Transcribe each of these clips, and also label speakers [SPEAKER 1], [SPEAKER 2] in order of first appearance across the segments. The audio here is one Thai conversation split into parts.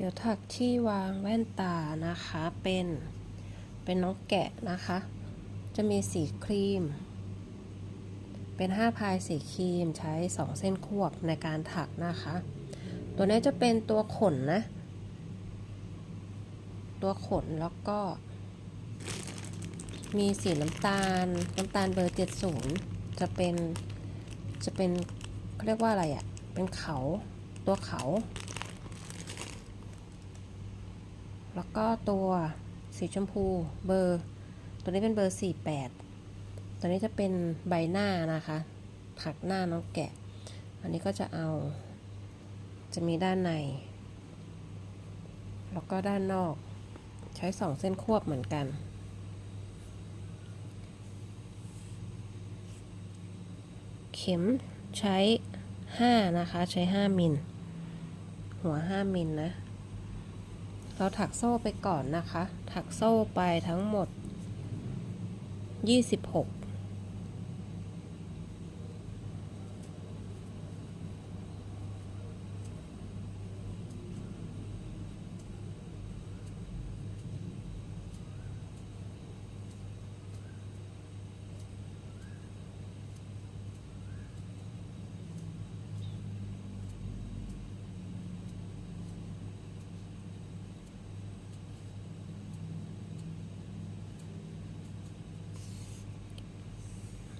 [SPEAKER 1] เดี๋ยวถักที่วางแว่นตานะคะเป็นเป็นน้องแกะนะคะ จะมีสีครีม เป็น5พายสีครีมใช้ 2 เส้นควบในการถักนะคะ ตัวนี้จะเป็นตัวขนนะ ตัวขนแล้วก็ มีสีน้ำตาลน้ำตาลเบอร์ 70 จะเป็นจะเป็นเรียกว่าอะไรอะ่ะเป็นเขาตัวเขา แล้วก็ตัวสีชมพูเบอร์ ตัวนี้เป็นเบอร์ 48 ตัวนี้จะเป็นใบหน้านะคะ ถักหน้าน้องแกะ อันนี้ก็จะเอา จะมีด้านใน แล้วก็ด้านนอก ใช้สองเส้นควบเหมือนกันเข็มใช้ 5 นะคะ ใช้ 5 มิล หัว 5 มิลนะ เราถักโซ่ไปก่อนนะคะ ถักโซ่ไปทั้งหมด 26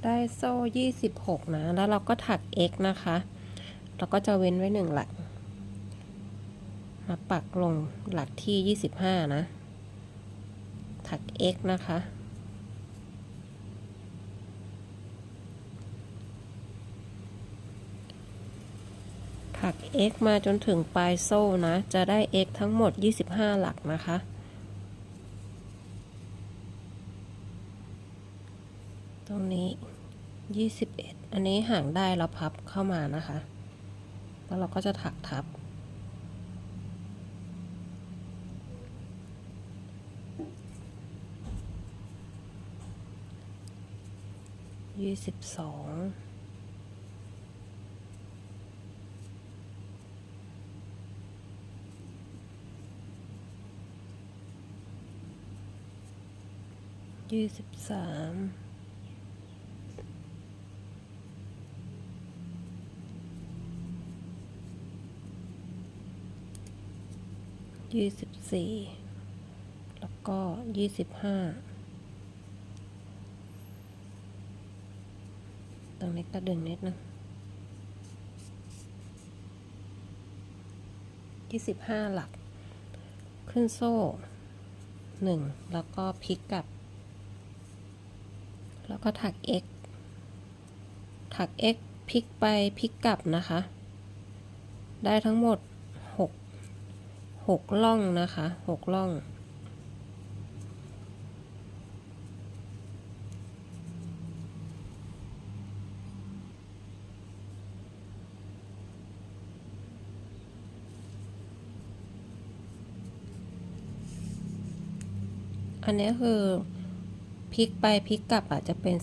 [SPEAKER 1] ได้โซ่ 26 นะ แล้วเราก็ถัก x นะคะแล้วก็จะเว้นไว้หนึ่งหลัก มาปักลงหลักที่ 25 นะ ถัก x นะคะ ถัก x มาจนถึงปลายโซ่นะ จะได้ x ทั้งหมด 25 หลักนะคะตรงนี้ 21อันนี้ห่างได้เราพับเข้ามานะคะ แล้วเราก็จะถักทับ ยี่สิบสองยี่สิบสาม ยี่สิบสี่แล้วก็ยี่สิบห้าตรงนี้ก็ดึงนิดนึงยี่สิบห้าหลัก ขึ้นโซ่หนึ่งแล้วก็พลิกกลับ แล้วก็ถัก x ถัก x พลิกไปพลิกกลับนะคะ ได้ทั้งหมด หกล่องนะคะหกล่อง อันนี้คือพลิกไปพลิกกลับอาจจะเป็น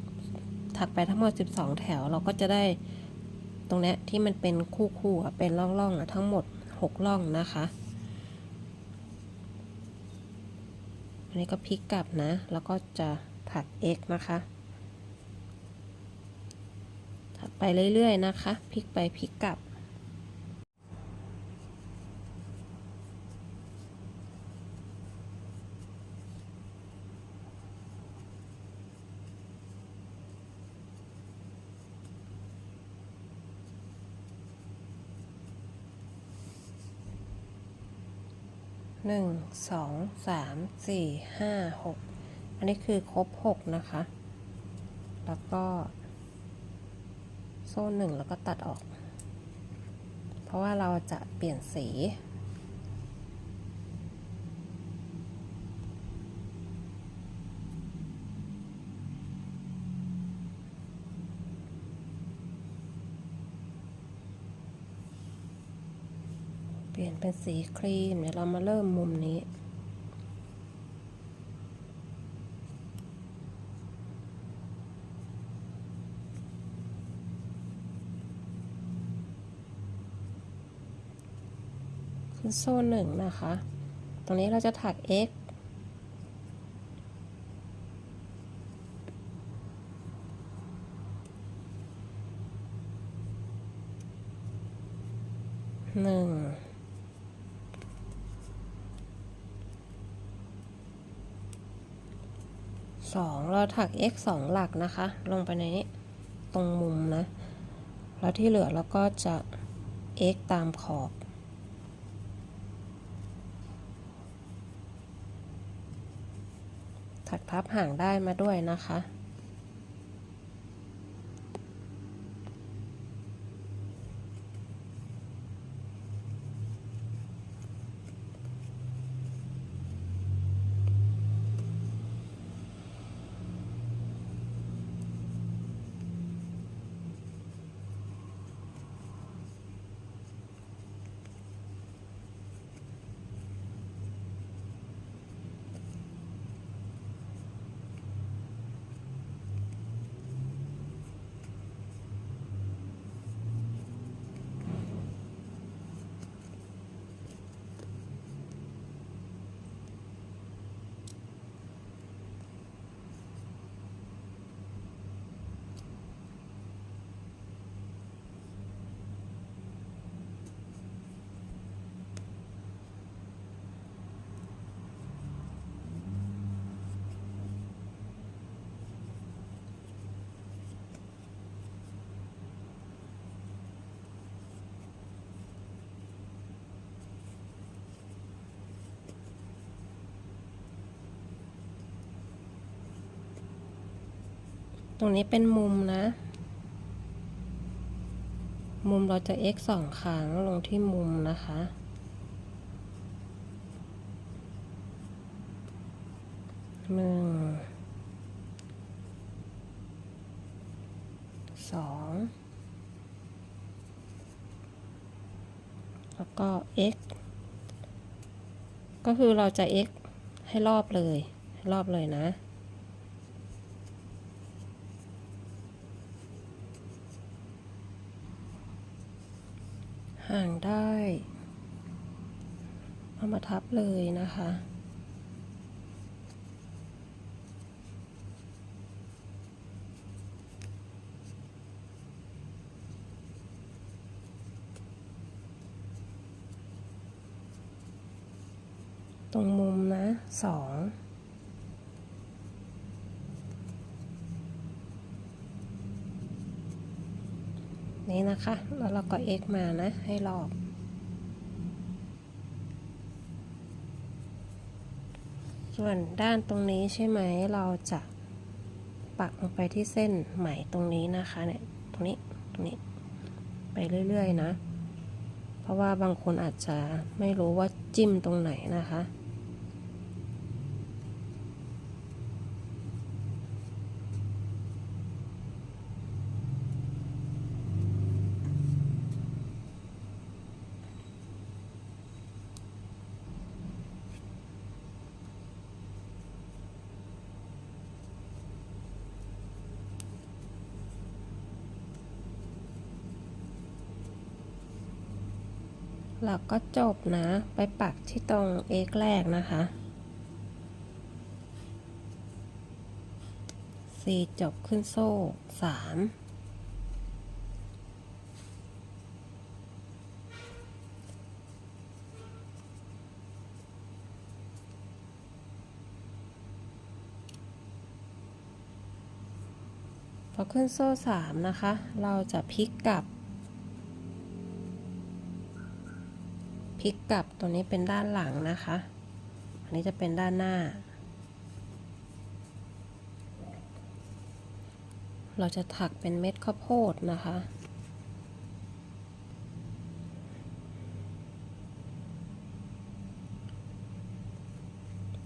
[SPEAKER 1] 12 ถักไปทั้งหมด 12 แถวเราก็จะได้ตรงนี้ที่มันเป็นคู่ๆอ่เป็นร่องๆอะทั้งหมด 6ล่องนะคะ อันนี้ก็พลิกกลับนะ แล้วก็จะถัก x นะคะ ถักไปเรื่อยๆนะคะ พลิกไปพลิกกลับ หนึ่งสองสามสี่ห้าหกอันนี้คือครบหกนะคะ แล้วก็ โซ่หนึ่งแล้วก็ตัดออก เพราะว่าเราจะเปลี่ยนสี เป็นสีครีม เดี๋ยวเรามาเริ่มมุมนี้ขขึ้นโซ่หนึ่งนะคะ ตรงนี้เราจะถัก x หนึ่ง สองเรา ถัก x สองหลักนะคะ ลงไปในนี้ตรงมุมนะ แล้วที่เหลือเราก็จะ x ตามขอบถักพับห่างได้มาด้วยนะคะ ตรงนี้เป็นมุมนะ มุมเราจะ x สองครั้งลงที่มุมนะคะ หนึ่ง สอง แล้วก็ x ก็คือเราจะ x ให้รอบเลย ให้รอบเลยนะ ห่างได้ เอามาทับเลยนะคะ ตรงมุมนะสอง นี่นะคะ แล้วเราก็ x มานะ ให้รอบส่วนด้านตรงนี้ใช่ไหมเราจะปักลงไปที่เส้นไหมตรงนี้นะคะเนี่ยตรงนี้ตรงนี้ไปเรื่อยๆนะ เพราะว่าบางคนอาจจะไม่รู้ว่าจิ้มตรงไหนนะคะ แล้วก็จบนะ ไปปักที่ตรง x แรกนะคะ 4 จบขึ้นโซ่ 3พอขึ้นโซ่3นะคะ เราจะพลิกกลับ ลิกกลับตัวนี้เป็นด้านหลังนะคะ อันนี้จะเป็นด้านหน้า เราจะถักเป็นเม็ดข้าวโพดนะคะ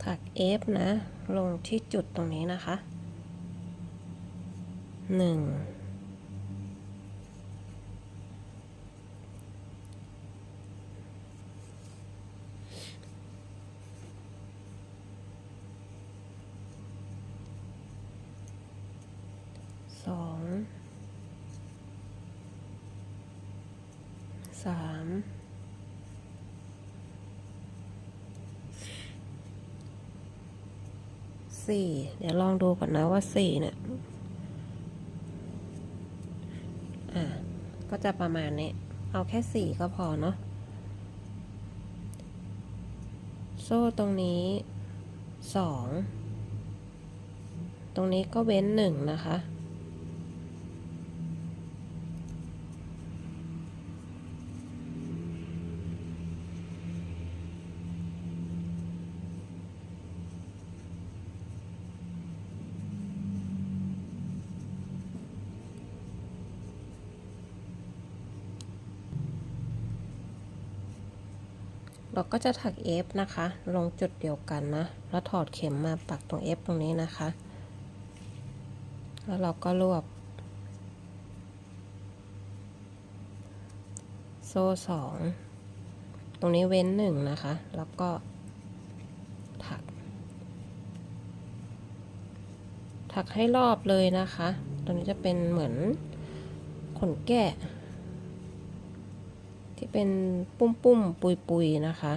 [SPEAKER 1] ถักเอฟนะ ลงที่จุดตรงนี้นะคะหนึ่ง สองสามสี่เดี๋ยวลองดูก่อนนะว่าสี่เนี่ยอะก็จะประมาณนี้ เอาแค่สี่ก็พอเนาะโซ่ตรงนี้สองตรงนี้ก็เว้นหนึ่งนะคะ ก็จะถัก F นะคะ ลงจุดเดียวกันนะ แล้วถอดเข็มมาปักตรง F ตรงนี้นะคะ แล้วเราก็รวบ โซ่สอง ตรงนี้เว้นหนึ่งนะคะ แล้วก็ถัก ถักให้รอบเลยนะคะ ตรงนี้จะเป็นเหมือนขนแกะ ที่เป็นปุ้มปุ้มปุยปุยนะคะ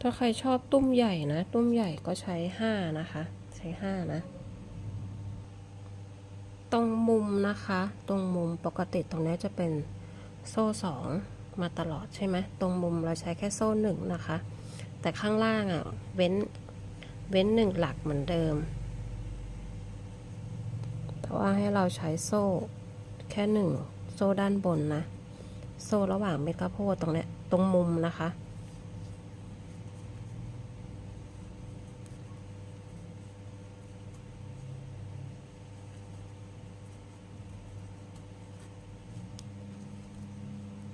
[SPEAKER 1] ถ้าใครชอบตุ้มใหญ่นะ ตุ้มใหญ่ก็ใช้ห้านะคะ ใช้ห้านะ รงมุมนะคะ ตรงมุมปกติตรงนี้จะเป็นโซ่สองมาตลอดใช่ไหมตรงมุมเราใช้แค่โซ่หนึ่งนะคะ แต่ข้างล่างอะ่ะเว้นเว้นหนึ่งหลักเหมือนเดิมเพราะว่าให้เราใช้โซ่แค่หนึ่งโซ่ด้านบนนะ โซ่ระหว่างเม็ดข้าวโพดตรงเนี้ยตรงมุมนะคะ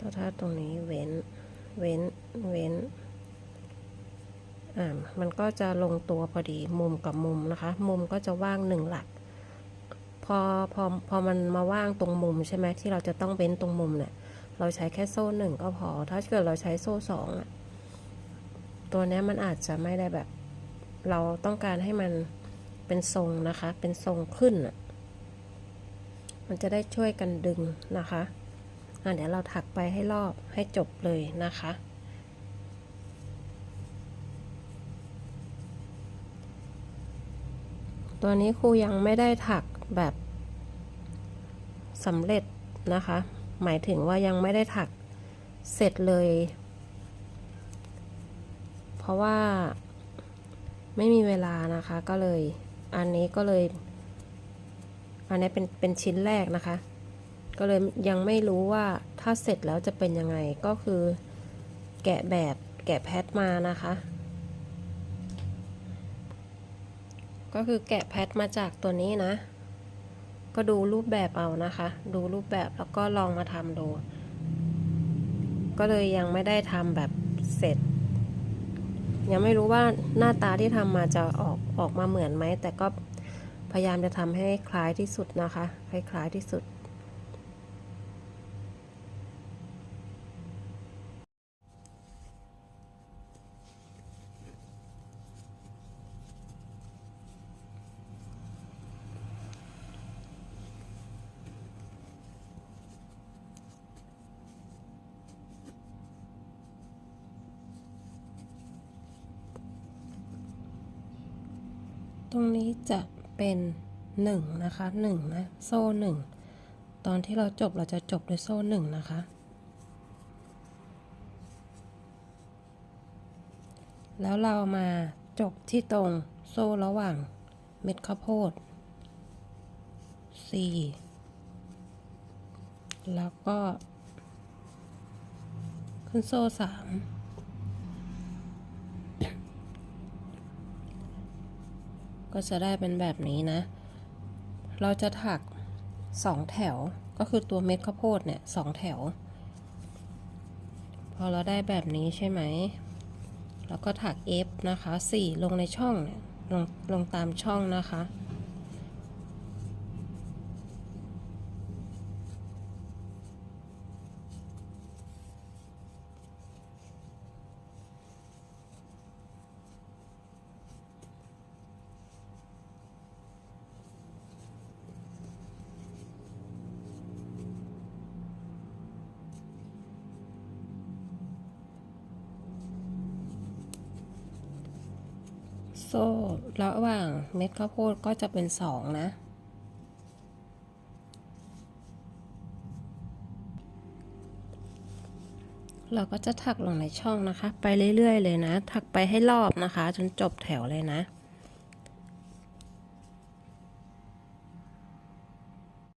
[SPEAKER 1] แล้วถ้าตรงนี้เว้น เว้น เว้น อ่า มันก็จะลงตัวพอดีมุมกับมุมนะคะ มุมก็จะว่างหนึ่งหลัก พอ พอ พอมันมาว่างตรงมุมใช่ไหมที่เราจะต้องเว้นตรงมุมเนี่ย เราใช้แค่โซ่หนึ่งก็พอ ถ้าเกิดเราใช้โซ่สองอะตัวนี้มันอาจจะไม่ได้แบบ เราต้องการให้มันเป็นทรงนะคะ เป็นทรงขึ้นอะมันจะได้ช่วยกันดึงนะคะ เดี๋ยวเราถักไปให้รอบให้จบเลยนะคะ ตัวนี้ครูยังไม่ได้ถักแบบสำเร็จนะคะ หมายถึงว่ายังไม่ได้ถักเสร็จเลย เพราะว่าไม่มีเวลานะคะก็เลยอันนี้ก็เลย อันนี้เป็นเป็นชิ้นแรกนะคะ ก็เลยยังไม่รู้ว่าถ้าเสร็จแล้วจะเป็นยังไงก็คือ แกะแบบแกะแพทมานะคะ ก็คือแกะแพทมาจากตัวนี้นะ ก็ดูรูปแบบเอานะคะ ดูรูปแบบแล้วก็ลองมาทำดู ก็เลยยังไม่ได้ทำแบบเสร็จ ยังไม่รู้ว่าหน้าตาที่ทำมาจะออกออกมาเหมือนไหมแต่ก็พยายามจะทำให้คล้ายที่สุดนะคะ ให้คล้ายที่สุด ตรงนี้จะเป็น1นะคะ1นะโซ่1 ตอนที่เราจบเราจะจบด้วยโซ่1นะคะ แล้วเรามาจบที่ตรงโซ่ระหว่างเม็ดข้าวโพด 4 แล้วก็ขึ้นโซ่3 ก็จะได้เป็นแบบนี้นะ เราจะถักสองแถวก็คือตัวเม็ดข้าวโพดเนี่ยสองแถว พอเราได้แบบนี้ใช่ไหมแล้วก็ถัก F นะคะสี่ลงในช่องเนี่ยลงลงตามช่องนะคะ โซ่ระหว่างเม็ดข้าวโพดก็จะเป็นสองนะ เราก็จะถักลงในช่องนะคะ ไปเรื่อยๆเลยนะ ถักไปให้รอบนะคะ จนจบแถวเลยนะ